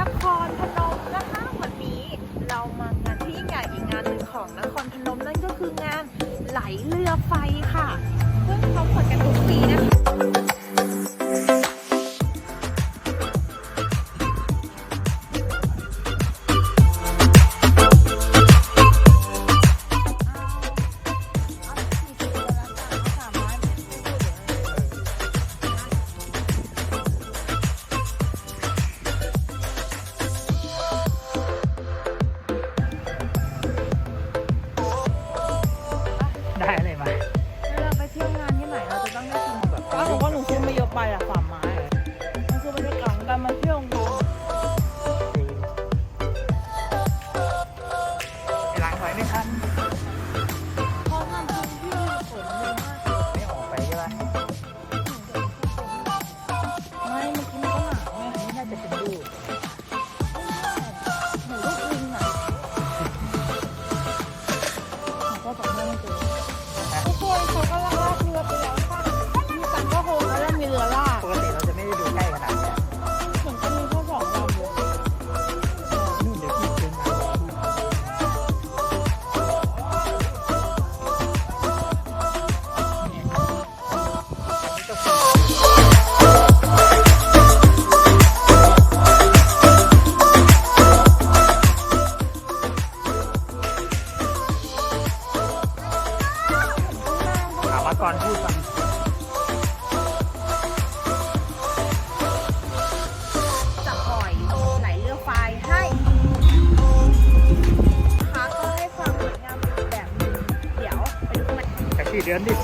นครพนมนะคะวันนี้เรามางานที่ใหญ่อีกงานหนึ่งของนครพนมนั่นก็คืองานไหลเรือไฟค่ะ ซึ่งเขาเปิดกันทุกปีนะคะ อะสามไม้ มันคือบรรยากาศองการมาเที่ยวของเราหลังถอยไม่ทัน ก่อนพูดก่อนจะปล่อยไหลเลือกไฟให้ค้าก็ให้ความสวยงามแบบเดี๋ยวไปดูกันแต่ชี่เดือนดิ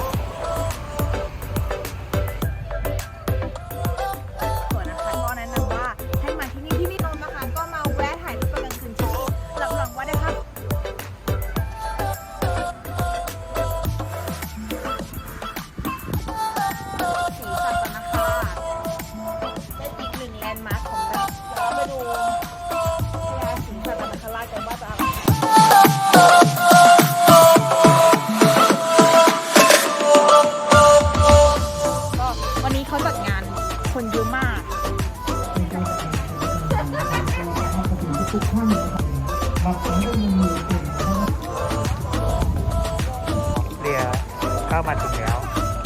าก เรียเข้ามาถึงแล้ว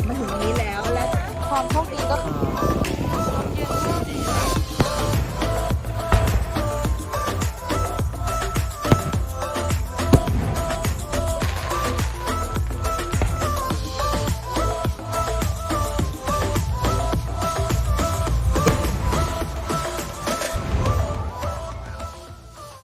มาถึงตรงนี้แล้วและความโชคดีก็คื